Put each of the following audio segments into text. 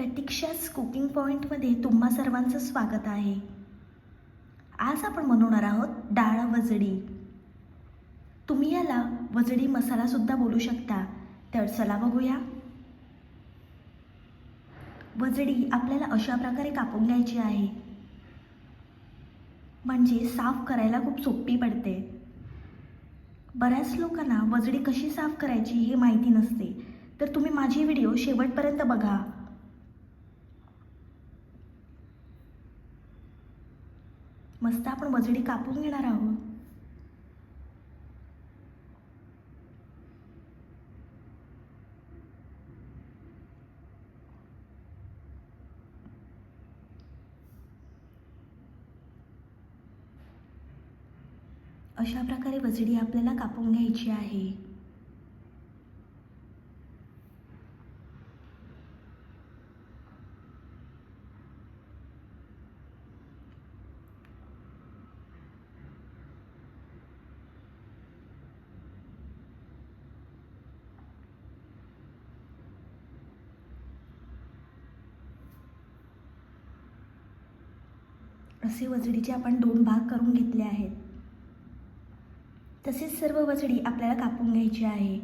प्रतीक्षाच cooking पॉईंटमध्ये तुम्हा सर्वांचं स्वागत आहे. आज आपण बनवणार आहोत डाळ वजडी. तुम्ही याला वजडी मसालासुद्धा बोलू शकता. तर चला बघूया. वजडी आपल्याला अशा प्रकारे कापून घ्यायची आहे. म्हणजे साफ करायला खूप सोपी पडते. बऱ्याच लोकांना वजडी कशी साफ करायची हे माहिती नसते. तर तुम्ही माझी व्हिडिओ शेवटपर्यंत बघा. मस्त आपण वजडी कापून घेणार आहोत. अशा प्रकारे वजडी आपल्याला कापून घ्यायची आहे. असे वजडीचे आपण दोन भाग करून घेतले आहेत. तसेच सर्व वजडी आपल्याला कापून घ्यायची आहे.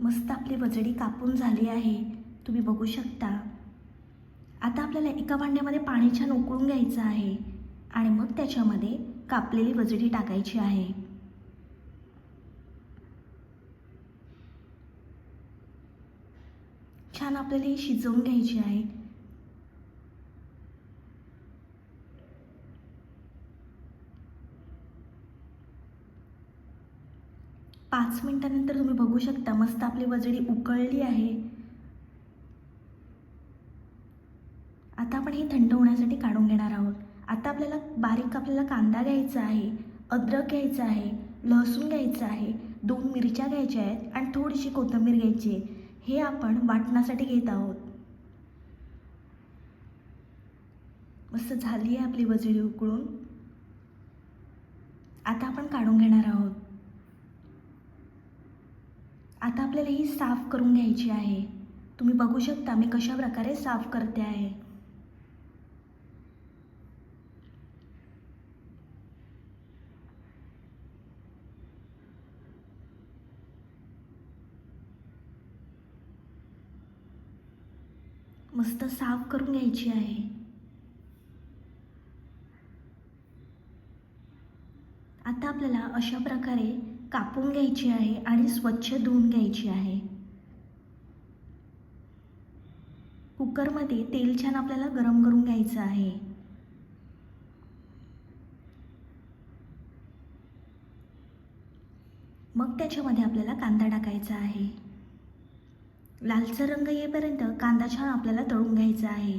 मस्त आपली वजडी कापून झाली आहे. तुम्ही बघू शकता. आता आपल्याला एका भांड्यामध्ये पाणी छान उकळून घ्यायचं आहे आणि मग त्याच्यामध्ये कापलेली वजडी टाकायची आहे. छान आपल्याला ही शिजवून घ्यायची आहे. पाच मिनटानंतर तुम्ही बघू शकता मस्त आपली वजडी उकळली आहे आता आपण हे थंड होण्यासाठी काढून घेणार आहोत आता आपल्याला बारीक आपल्याला कांदा घ्यायचा आहे अद्रक घ्यायचं आहे लसूण घ्यायचं आहे दोन मिरच्या घ्यायच्या आहेत आणि थोडीशी कोथिंबीर घ्यायची आहे. हे आपण वाटण्यासाठी घेत आहोत. मस्त झाली आहे आपली वजडी उकळून. आता आपण काढून घेणार आहोत. आता आपल्याला ही साफ करून घ्यायची आहे. तुम्ही बघू शकता मी कशा प्रकारे साफ करते आहे. मस्त साफ करून घ्यायची आहे. आता आपल्याला अशा प्रकारे कापून घ्यायची आहे आणि स्वच्छ धुवून घ्यायची आहे. कुकरमध्ये तेल छान आपल्याला गरम करून घ्यायचं आहे. मग त्याच्यामध्ये आपल्याला कांदा टाकायचा आहे. लालसर रंग येईपर्यंत कांदा छान आपल्याला तळून घ्यायचा आहे.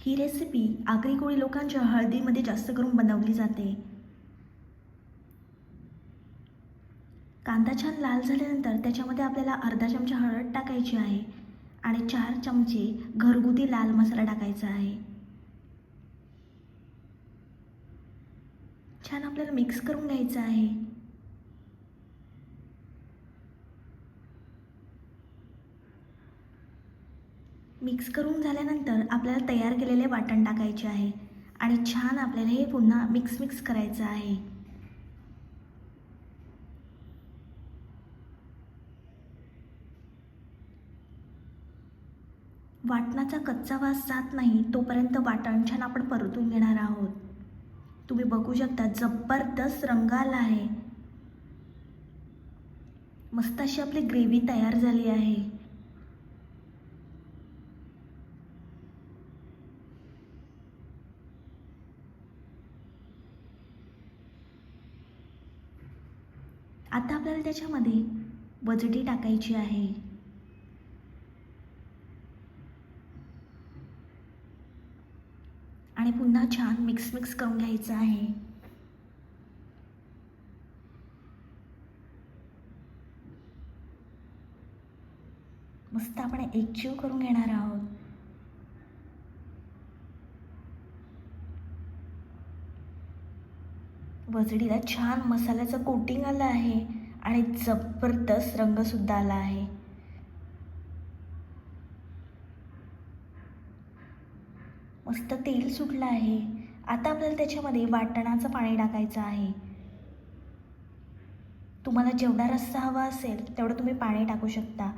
ही रेसिपी आगरी कोळी लोकांच्या हळदीमध्ये जास्त करून बनवली जाते. कांदा छान लाल झाल्यानंतर त्याच्यामध्ये आपल्याला अर्धा चमचा हळद टाकायची आहे आणि चार चमचे घरगुती लाल मसाला टाकायचा आहे. छान आपल्याला मिक्स करून घ्यायचं आहे. मिक्स करून झाल्यानंतर आपल्याला तयार केलेले वाटण टाकायचे आहे आणि छान आपल्याला हे पुन्हा मिक्स मिक्स करायचं आहे. वाटणाचा कच्चा वास जात नाही तोपर्यंत वाटण छान आपण परतून घेणार आहोत. तुम्ही बघू शकता जबरदस्त रंग आला आहे. मस्त अशी आपली ग्रेव्ही तयार झाली आहे. आता आपल्याला त्याच्यामध्ये वजडी टाकायची आहे. आणि पुन्हा छान मिक्स मिक्स करून घ्यायचं आहे. मस्त आपण एकजीव करून घेणार आहोत. वजडीला छान मसाल्याचं कोटिंग आलं आहे आणि जबरदस्त रंगसुद्धा आला आहे. मस्त तेल सुटलं आहे. आता आपल्याला त्याच्यामध्ये वाटणाचं पाणी टाकायचं आहे. तुम्हाला जेवढा रस्सा हवा असेल तेवढं तुम्ही पाणी टाकू शकता.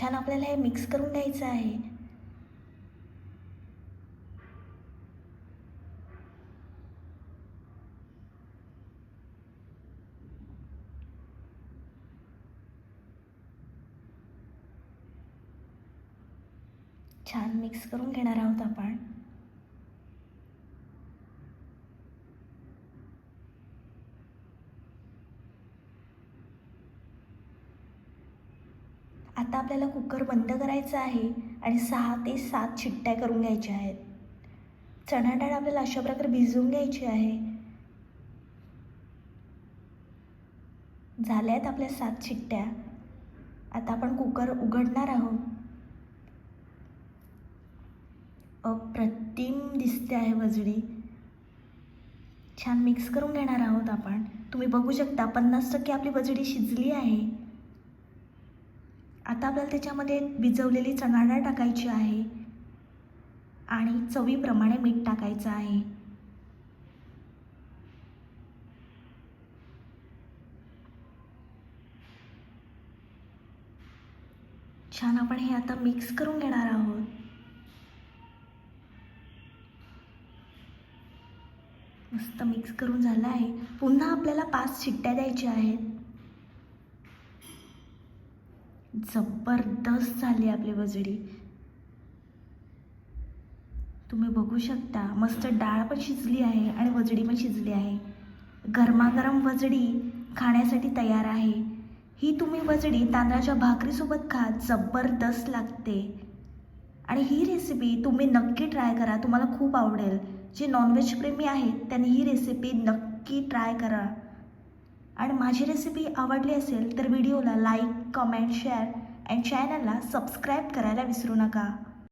छान आपल्याला हे मिक्स करून घ्यायचं आहे. छान मिक्स करून घेणार आहोत आपण. आता आपल्याला कुकर बंद करायचा आहे आणि सहा ते सात शिट्ट्या करून घ्यायच्या आहेत. चणा डाळ आपल्याला अशा प्रकारे भिजवून घ्यायची आहे. झाल्या आहेत आपल्या सात शिट्ट्या. आता आपण कुकर उघडणार आहोत. अप्रतिम दिसते आहे वजडी. छान मिक्स करून घेणार आहोत आपण. तुम्ही बघू शकता पन्नास टक्के आपली वजडी शिजली आहे. आता आपल्याला त्याच्यामध्ये भिजवलेली चणाडाळ टाकायची आहे. आणि चवीप्रमाणे मीठ टाकायचं आहे. छान आपण हे आता मिक्स करून घेणार आहोत. मस्त मिक्स करून झालं आहे. पुन्हा आपल्याला पाच शिट्ट्या द्यायच्या आहेत. जबरदस्त झाली आपली वजडी तुम्ही बघू शकता मस्त डाळ पण शिजली आहे आणि वजडी पण शिजली आहे. गरमागरम वजडी खाण्यासाठी तयार आहे. ही तुम्ही वजडी तांदळाच्या भाकरीसोबत खा जबरदस्त लागते. आणि ही रेसिपी तुम्ही नक्की ट्राय करा तुम्हाला खूप आवडेल. जे नॉनव्हेज प्रेमी आहेत त्यांनी ही रेसिपी नक्की ट्राय करा. आणि माझी रेसिपी आवडली असेल तर व्हिडिओला लाईक कमेंट शेअर अँड चॅनलला सबस्क्राईब करायला विसरू नका.